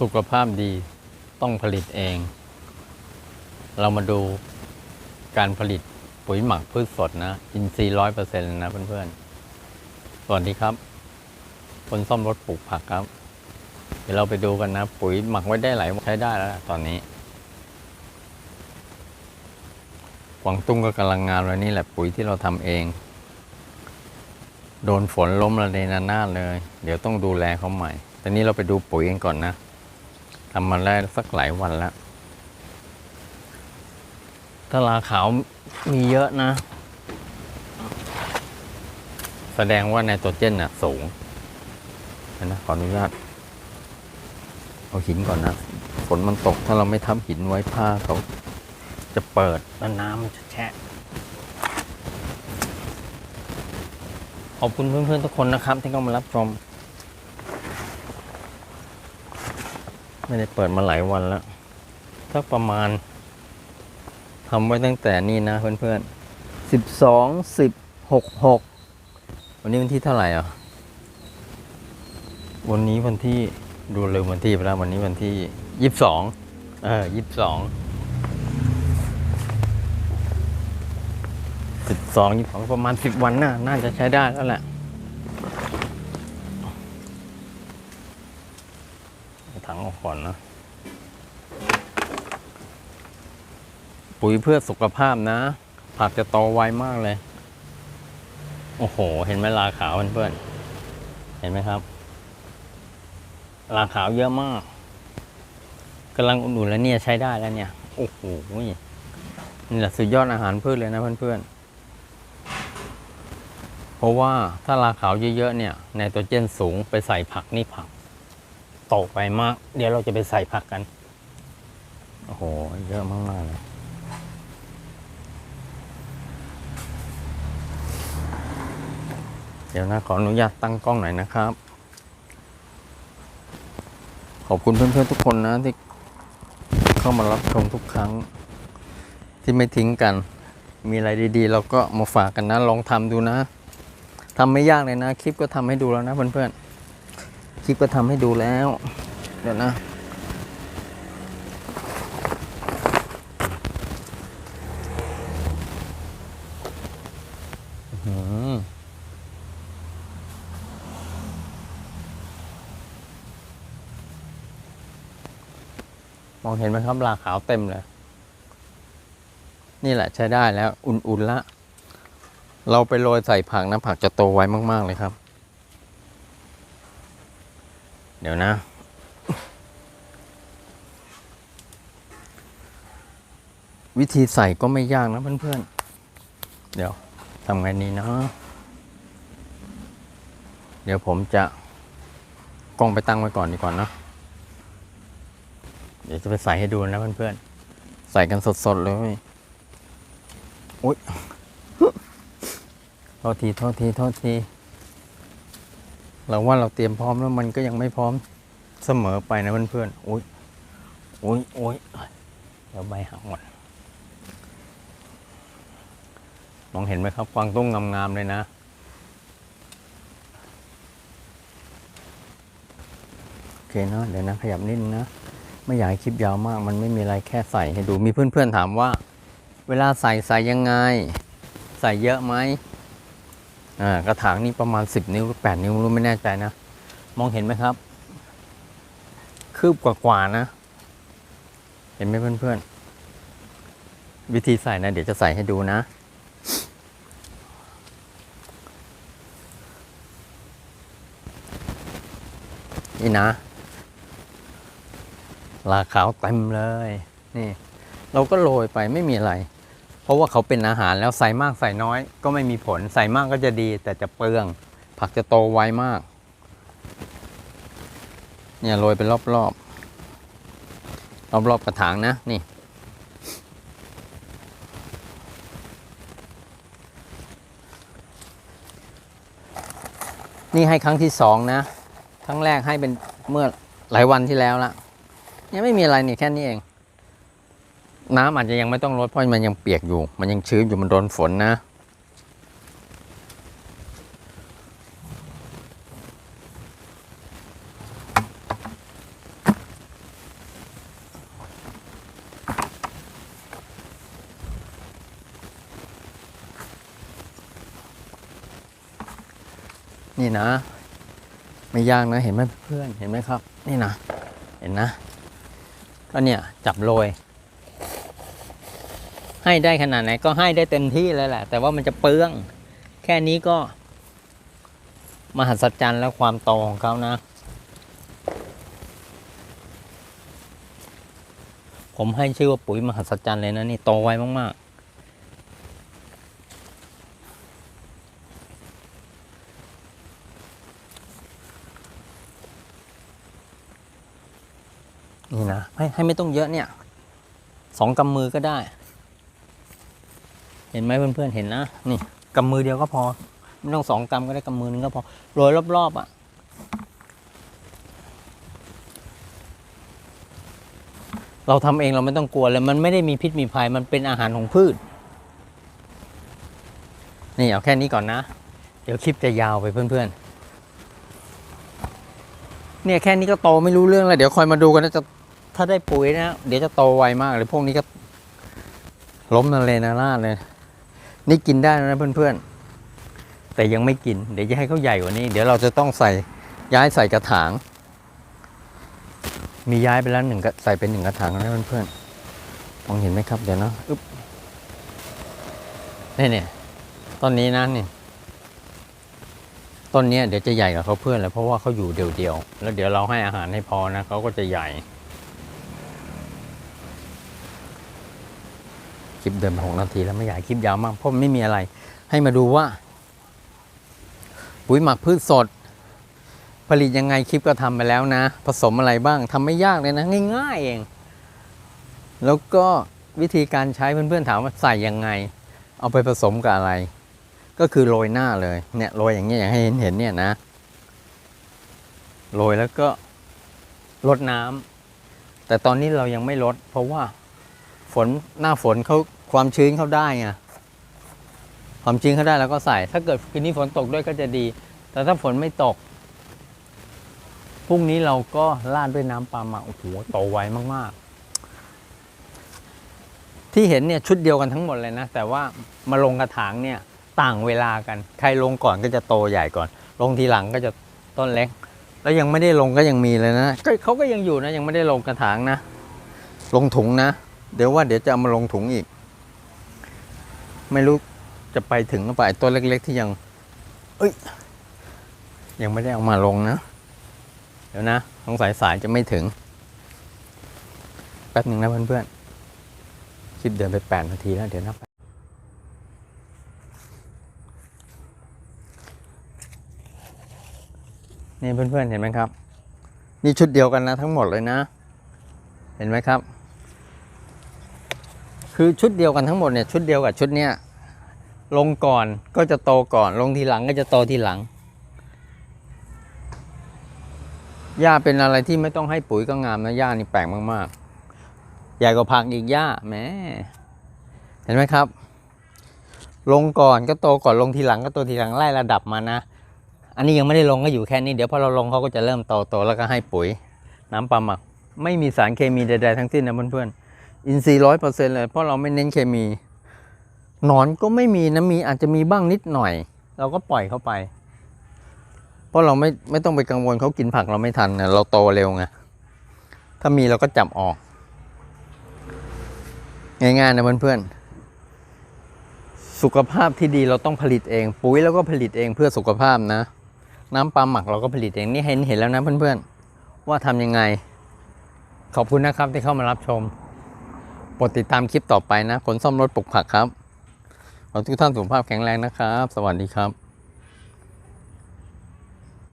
สุขภาพดีต้องผลิตเอง เรามาดูการผลิตปุ๋ยหมักพืชสดนะ อินทรีย์ร้อยเปอร์เซ็นต์นะเพื่อนๆ สวัสดีครับคนซ่อมรถปลูกผักครับ เดี๋ยวเราไปดูกันนะ ปุ๋ยหมักไว้ได้หลายใช้ได้แล้วตอนนี้กวางตุ้งก็กำลังงานเลยนี่แหละปุ๋ยที่เราทำเอง โดนฝนล้มระเนระนาดเลย เดี๋ยวต้องดูแลเขาใหม่ตอนนี้เราไปดูปุ๋ยกันก่อนนะ ทำมาได้สักหลายวันแล้วถ้าราขาวมีเยอะนะ แสดงว่าไนโตรเจนน่ะสูงนะขออนุญาตเอาหินก่อนนะฝนมันตกถ้าเราไม่ทำหินไว้ผ้าเขาจะเปิดแล้วน้ำมันจะแช่ขอบคุณเพื่อนๆทุกคนนะครับที่เข้ามารับชม ไม่ได้เปิดมาหลายวันแล้วสักประมาณทำไว้ตั้งแต่นี่นะเพื่อนๆสิบสองสิบหกหกวันนี้วันที่เท่าไหร่อะ วันนี้วันที่ดูเร็ววันที่ไปแล้ววันนี้วันที่ยี่สิบสองเออยี่สิบสองสิบสองยี่สิบสองประมาณสิบวันน่ะน่าจะใช้ได้แล้วแหละ อกก่อนนะ ปุ๋ยเพื่อสุขภาพนะ ผักจะโตไวมากเลย โอ้โห เห็นไหมลาขาวเพื่อนเห็นไหมครับ ลาขาวเยอะมากกำลังอุ่นๆแล้วเนี่ยใช้ได้แล้วเนี่ย โอ้โหนี่แหละสุดยอดอาหารพืชเลยนะเพื่อนๆ เพราะว่าถ้าลาขาวเยอะๆเนี่ยไนโตรเจนสูงไปใส่ผักนี่ผัก โตไปมาก เดี๋ยวเราจะไปใส่ผักกัน โอ้โห เยอะมากๆเลยเดี๋ยวนะขออนุญาตตั้งกล้องหน่อยนะครับ ขอบคุณเพื่อนๆทุกคนนะที่เข้ามารับชมทุกครั้ง ที่ไม่ทิ้งกัน มีอะไรดีๆ เราก็มาฝากกันนะ ลองทำดูนะทำไม่ยากเลยนะ คลิปก็ทำให้ดูแล้วนะเพื่อนๆ คลิปก็ทำให้ดูแล้ว เดี๋ยวนะมมองเห็นไหมครับลาขาวเต็มเลย นี่แหละใช้ได้แล้วอุ่นๆละ เราไปโรยใส่ผักนะผักจะโตไวมาก ๆ เลยครับ เดี๋ยวนะ วิธีใส่ก็ไม่ยากนะเพื่อนๆ เดี๋ยวทำไงนี้เนาะเดี๋ยวผมจะกล้องไปตั้งไว้ก่อนดีกว่าเนะเดี๋ยวจะไปใส่ให้ดูนะเพื่อนๆ ใส่กันสดๆเลยโอุ้ยโทษทีโทษทีโทษที เราว่าเราเตรียมพร้อมแล้วมันก็ยังไม่พร้อมเสมอไปนะเพื่อนๆอุ้ยอุ้ยอุ้ยเดี๋ยวใบหักหมดมองเห็นไหมครับกวางตุ้งงามๆเลยนะ โอเคเนาะเดี๋ยวนะขยับนิดนึงนะ ไม่อยากให้คลิปยาวมาก มันไม่มีอะไรแค่ใส่ให้ดูมีเพื่อนๆถามว่า เวลาใส่ใส่ยังไง ใส่เยอะไหม กระถางนี่ประมาณ 10 นิ้วหรือ8นิ้วรู้ไม่แน่ใจนะ มองเห็นไหมครับ คืบกว่าๆนะ เห็นไหมเพื่อนๆ วิธีใส่นะ เดี๋ยวจะใส่ให้ดูนะ นี่นะ ลาขาวเต็มเลย นี่ เราก็โรยไปไม่มีอะไร เพราะว่าเขาเป็นอาหารแล้วใส่มากใส่น้อย ก็ไม่มีผลใส่มากก็จะดี แต่จะเปลือง ผักจะโตไวมาก เนี่ยโรยเป็นรอบๆ รอบรอบๆกระถางนะนี่ นี่ให้ครั้งที่สองนะ ครั้งแรกให้เป็นเมื่อหลายวันที่แล้วละยังไม่มีอะไรนี่แค่นี้เอง น้ำอาจจะยังไม่ต้องลดเพราะมันยังเปียกอยู่ มันยังชื้นอยู่มันโดนฝนนะ นี่นะ ไม่ยากนะเห็นไหมเพื่อนเห็นไหมครับ นี่นะ เห็นนะ ก็เนี่ยจับโรย ให้ได้ขนาดไหนก็ให้ได้เต็มที่เลยแหละ แต่ว่ามันจะเปลือง แค่นี้ก็ มหัศจรรย์และความโตของเขานะ ผมให้ชื่อว่าปุ๋ยมหัศจรรย์เลยนะนี่โตไวมาก ๆ นี่นะให้ให้ไม่ต้องเยอะเนี่ยสองกำมือก็ได้ เห็นไหมเพื่อนๆเห็นนะนี่กำมือเดียวก็พอ ไม่ต้องสองกำก็ได้กำมือนึงก็พอโรยรอบๆอะเราทำเองเราไม่ต้องกลัวเลยมันไม่ได้มีพิษมีภัยมันเป็นอาหารของพืช นี่เอาแค่นี้ก่อนนะ เดี๋ยวคลิปจะยาวไปเพื่อนๆ เนี่ยแค่นี้ก็โตไม่รู้เรื่องแล้ว เดี๋ยวคอยมาดูกันนะจะถ้าได้ปุ๋ยนะ เดี๋ยวจะโตไวมากเลยพวกนี้ก็ล้มนาเลนาราดเลย นี่กินได้นะเพื่อนๆ แต่ยังไม่กิน เดี๋ยวจะให้เขาใหญ่กว่านี้ เดี๋ยวเราจะต้องใส่ย้ายใส่กระถาง มีย้ายไปแล้วหนึ่งกระใส่เป็นหนึ่งกระถางแล้วเพื่อนๆ มองเห็นไหมครับ เดี๋ยวนะอึ๊บนี่เนี่ยต้นนี้นะนี่ต้นนี้เดี๋ยวจะใหญ่กว่าเขาเพื่อนเลยเพราะว่าเขาอยู่เดี่ยวๆ แล้วเดี๋ยวเราให้อาหารให้พอนะเขาก็จะใหญ่ ลิปเดินมาหกนาทีแล้วไม่อยากคลิปยาวมากเพราะไม่มีอะไร ให้มาดูว่า ปุ๋ยหมักพืชสด ผลิตยังไงคลิปก็ทำไปแล้วนะ ผสมอะไรบ้างทำไม่ยากเลยนะ ง่ายๆเอง แล้วก็วิธีการใช้เพื่อนๆถามว่าใส่ยังไง เอาไปผสมกับอะไร ก็คือโรยหน้าเลยเนี่ยโรยอย่างเงี้ยอย่างให้เห็นเห็นเนี่ยนะโรยแล้วก็ลดน้ำแต่ตอนนี้เรายังไม่ลด เพราะว่าฝนหน้าฝนเขา ความชื้นเข้าได้ไงความชื้นเข้าได้แล้วก็ใส่ ถ้าเกิดคืนนี้ฝนตกด้วยก็จะดี แต่ถ้าฝนไม่ตกพรุ่งนี้เราก็ราดด้วยน้ำปลาหมาโอ้โหโตไวมาก ๆ ที่เห็นเนี่ยชุดเดียวกันทั้งหมดเลยนะ แต่ว่ามาลงกระถางเนี่ยต่างเวลากัน ใครลงก่อนก็จะโตใหญ่ก่อน ลงทีหลังก็จะต้นเล็ก แล้วยังไม่ได้ลงก็ยังมีเลยนะเขาก็ยังอยู่นะ ยังไม่ได้ลงกระถางนะ ลงถุงนะ เดี๋ยวว่าเดี๋ยวจะเอามาลงถุงอีก ไม่รู้จะไปถึงหรือเปล่าไอ้ตัวเล็ก ๆ ที่ยัง เอ้ย ยังไม่ได้เอามาลงนะ เดี๋ยวนะสงสัยสายจะไม่ถึง แป๊บหนึ่งนะเพื่อนๆคลิปเดินไปแปดนาทีแล้วเดี๋ยวนะนี่เพื่อนๆเห็นไหมครับ นี่ชุดเดียวกันนะทั้งหมดเลยนะ เห็นไหมครับ คือชุดเดียวกันทั้งหมดเนี่ยชุดเดียวกับชุดเนี้ยลงก่อนก็จะโตก่อน ลงทีหลังก็จะโตทีหลังหญ้าเป็นอะไรที่ไม่ต้องให้ปุ๋ยก็งามนะหญ้านี่แปลกมากๆ ใหญ่กว่าผักอีกหญ้าแหมเห็นไหมครับ ลงก่อนก็โตก่อนลงทีหลังก็โตทีหลังไล่ระดับมานะ อันนี้ยังไม่ได้ลงก็อยู่แค่นี้เดี๋ยวพอเราลงเขาก็จะเริ่มโตโตแล้วก็ให้ปุ๋ย น้ำปลาหมัก ไม่มีสารเคมีใดๆทั้งสิ้นนะเพื่อนๆ อินทรีย์ร้อยเปอร์เซ็นเลย เพราะเราไม่เน้นเคมี หนอนก็ไม่มีนะมีอาจจะมีบ้างนิดหน่อย เราก็ปล่อยเข้าไป เพราะเราไม่ไม่ต้องไปกังวลเขากินผักเราไม่ทันนะเราโตเร็วไงถ้ามีเราก็จับออก ง่ายๆนะเพื่อนๆสุขภาพที่ดีเราต้องผลิตเอง ปุ๋ยเราก็ผลิตเองเพื่อสุขภาพนะ น้ำปลาหมักเราก็ผลิตเองนี่เห็นเห็นแล้วนะเพื่อนๆว่าทำยังไง ขอบคุณนะครับที่เข้ามารับชม โปรดติดตามคลิปต่อไปนะ คนซ่อมรถปลูกผักครับ ขอทุกท่านสุขภาพแข็งแรงนะครับ สวัสดีครับ